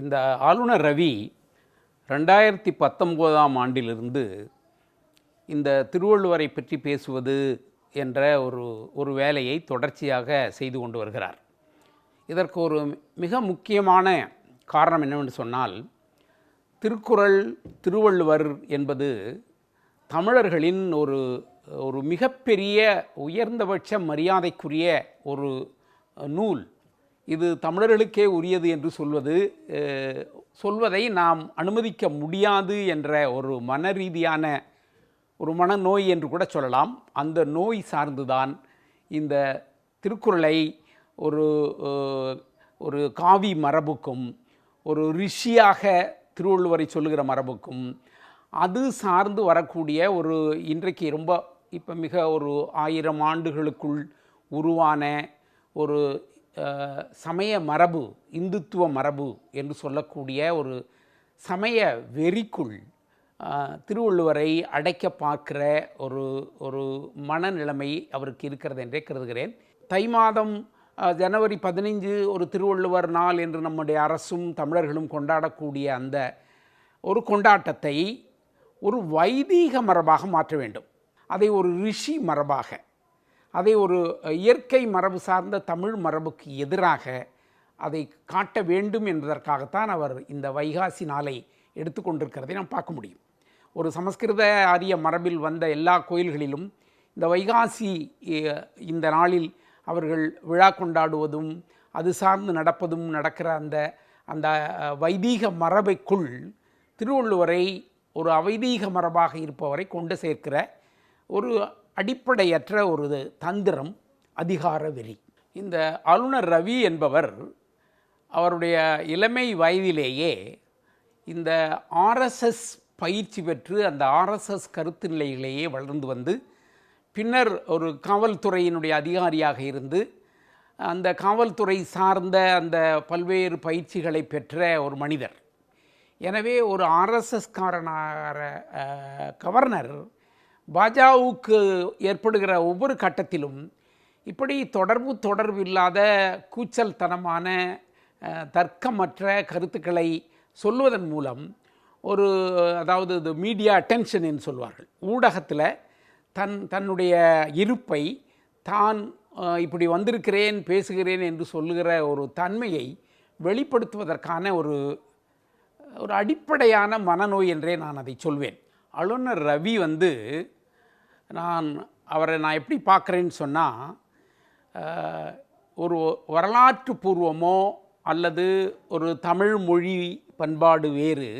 இந்த ஆளுநர் ரவி ரெண்டாயிரத்தி பத்தொம்போதாம் ஆண்டிலிருந்து இந்த திருவள்ளுவரை பற்றி பேசுவது என்ற ஒரு ஒரு வேலையை தொடர்ச்சியாக செய்து கொண்டு வருகிறார். இதற்கு ஒரு மிக முக்கியமான காரணம் என்னவென்று சொன்னால் திருக்குறள் திருவள்ளுவர் என்பது தமிழர்களின் ஒரு ஒரு மிகப்பெரிய உயர்ந்தபட்ச மரியாதைக்குரிய ஒரு நூல். இது தமிழர்களுக்கே உரியது என்று சொல்வது சொல்வதை நாம் அனுமதிக்க முடியாது என்ற ஒரு மன ரீதியான ஒரு மனநோய் என்று கூட சொல்லலாம். அந்த நோய் சார்ந்துதான் இந்த திருக்குறளை ஒரு ஒரு காவி மரபுக்கும் ஒரு ரிஷியாக திருவள்ளுவரை சொல்லுகிற மரபுக்கும் அது சார்ந்து வரக்கூடிய ஒரு இன்றைக்கு ரொம்ப இப்போ மிக ஒரு ஆயிரம் ஆண்டுகளுக்குள் உருவான ஒரு சமய மரபு இந்துத்துவ மரபு என்று சொல்லக்கூடிய ஒரு சமய வெறிக்குள் திருவள்ளுவரை அடைக்க பார்க்கிற ஒரு ஒரு மனநிலைமை அவருக்கு இருக்கிறது என்றே கருதுகிறேன். தை மாதம் ஜனவரி பதினைஞ்சு ஒரு திருவள்ளுவர் நாள் என்று நம்முடைய அரசும் தமிழர்களும் கொண்டாடக்கூடிய அந்த ஒரு கொண்டாட்டத்தை ஒரு வைதீக மரபாக மாற்ற வேண்டும். அதை ஒரு ரிஷி மரபாக. அதை ஒரு இயற்கை மரபு சார்ந்த தமிழ் மரபுக்கு எதிராக அதை காட்ட வேண்டும் என்பதற்காகத்தான் அவர் இந்த வைகாசி நாளை எடுத்துக்கொண்டிருக்கிறதை நாம் பார்க்க முடியும். ஒரு சமஸ்கிருத ஆரிய மரபில் வந்த எல்லா கோயில்களிலும் இந்த வைகாசி இந்த நாளில் அவர்கள் விழா கொண்டாடுவதும் அது சார்ந்து நடப்பதும் நடக்கிற அந்த அந்த வைதீக மரபைக்குள் திருவள்ளுவரை ஒரு அவைதீக மரபாக இருப்பவரை கொண்டு சேர்க்கிற ஒரு அடிப்படையற்ற ஒரு தந்திரம் அதிகார வெறி. இந்த ஆளுநர் ரவி என்பவர் அவருடைய இளமை வயதிலேயே இந்த ஆர்எஸ்எஸ் பயிற்சி பெற்று அந்த ஆர்எஸ்எஸ் கருத்து நிலையிலேயே வளர்ந்து வந்து பின்னர் ஒரு காவல்துறையினுடைய அதிகாரியாக இருந்து அந்த காவல்துறை சார்ந்த அந்த பல்வேறு பயிற்சிகளை பெற்ற ஒரு மனிதர். எனவே ஒரு ஆர்எஸ்எஸ்காரனாகிற கவர்னர் பாஜகவுக்கு ஏற்படுகிற ஒவ்வொரு கட்டத்திலும் இப்படி தொடர்பு தொடர்பு இல்லாத கூச்சல்தனமான தனமான தர்க்கமற்ற கருத்துக்களை சொல்வதன் மூலம் ஒரு அதாவது இது மீடியா அட்டென்ஷன் என்று சொல்வார்கள். ஊடகத்தில் தன் தன்னுடைய இருப்பை தான் இப்படி வந்திருக்கிறேன் பேசுகிறேன் என்று சொல்லுகிற ஒரு தன்மையை வெளிப்படுத்துவதற்கான ஒரு ஒரு அடிப்படையான மனநோய் என்றே நான் அதை சொல்வேன். ஆளுநர் ரவி வந்து நான் அவரை நான் எப்படி பார்க்குறேன்னு சொன்னால் ஒரு வரலாற்று பூர்வமோ அல்லது ஒரு தமிழ் மொழி பண்பாடு வேறு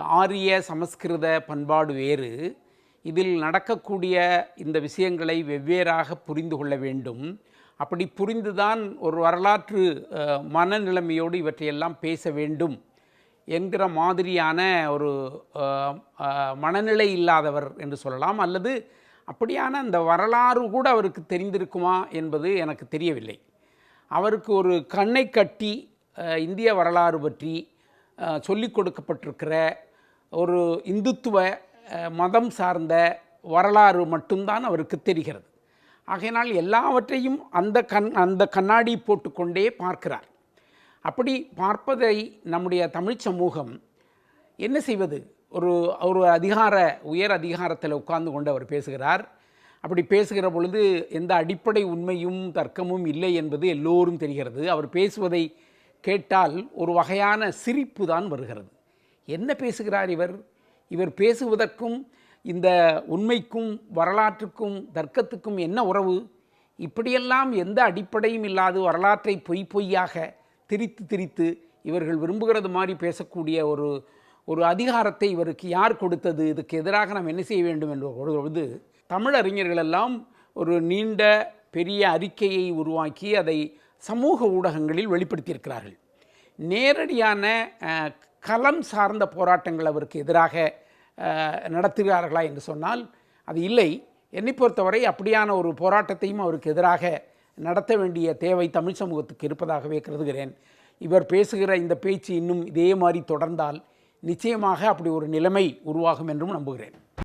ஆரிய சமஸ்கிருத பண்பாடு வேறு இதில் நடக்கக்கூடிய இந்த விஷயங்களை வெவ்வேறாக புரிந்து கொள்ள வேண்டும். அப்படி புரிந்துதான் ஒரு வரலாற்று மனநிலைமையோடு இவற்றையெல்லாம் பேச வேண்டும். என்கிற மாதிரியான ஒரு மனநிலை இல்லாதவர் என்று சொல்லலாம். அல்லது அப்படியான அந்த வரலாறு கூட அவருக்கு தெரிந்திருக்குமா என்பது எனக்கு தெரியவில்லை. அவருக்கு ஒரு கண்ணை கட்டி இந்திய வரலாறு பற்றி சொல்லிக் கொடுக்கப்பட்டிருக்கிற ஒரு இந்துத்துவ மதம் சார்ந்த வரலாறு மட்டும்தான் அவருக்கு தெரிகிறது. ஆகையினால் எல்லாவற்றையும் அந்த கண் அந்த கண்ணாடி போட்டுக்கொண்டே பார்க்கிறார். அப்படி பார்ப்பதை நம்முடைய தமிழ் சமூகம் என்ன செய்வது? ஒரு ஒரு அதிகார உயர் அதிகாரத்தில் உட்கார்ந்து கொண்டு அவர் பேசுகிறார். அப்படி பேசுகிற பொழுது எந்த அடிப்படை உண்மையும் தர்க்கமும் இல்லை என்பது எல்லோரும் தெரிகிறது. அவர் பேசுவதை கேட்டால் ஒரு வகையான சிரிப்பு தான் வருகிறது. என்ன பேசுகிறார் இவர்? இவர் பேசுவதற்கும் இந்த உண்மைக்கும் வரலாற்றுக்கும் தர்க்கத்துக்கும் என்ன உறவு? இப்படியெல்லாம் எந்த அடிப்படையும் இல்லாது வரலாற்றை பொய் பொய்யாக திரித்து திரித்து இவர்கள் விரும்புகிறது மாதிரி பேசக்கூடிய ஒரு ஒரு அதிகாரத்தை இவருக்கு யார் கொடுத்தது? இதுக்கு எதிராக நாம் என்ன செய்ய வேண்டும் என்று பொழுது தமிழறிஞர்கள் எல்லாம் ஒரு நீண்ட பெரிய அறிக்கையை உருவாக்கி அதை சமூக ஊடகங்களில் வெளிப்படுத்தியிருக்கிறார்கள். நேரடியான கலம் களம் சார்ந்த போராட்டங்கள் அவருக்கு எதிராக நடத்துகிறார்களா என்று சொன்னால் அது இல்லை. என்னை பொறுத்தவரை அப்படியான ஒரு போராட்டத்தையும் அவருக்கு எதிராக நடத்த வேண்டிய தேவை தமிழ் சமூகத்துக்கு இருப்பதாகவே கருதுகிறேன். இவர் பேசுகிற இந்த பேச்சு இன்னும் இதே மாதிரி தொடர்ந்தால் நிச்சயமாக அப்படி ஒரு நிலைமை உருவாகும் என்றும் நம்புகிறேன்.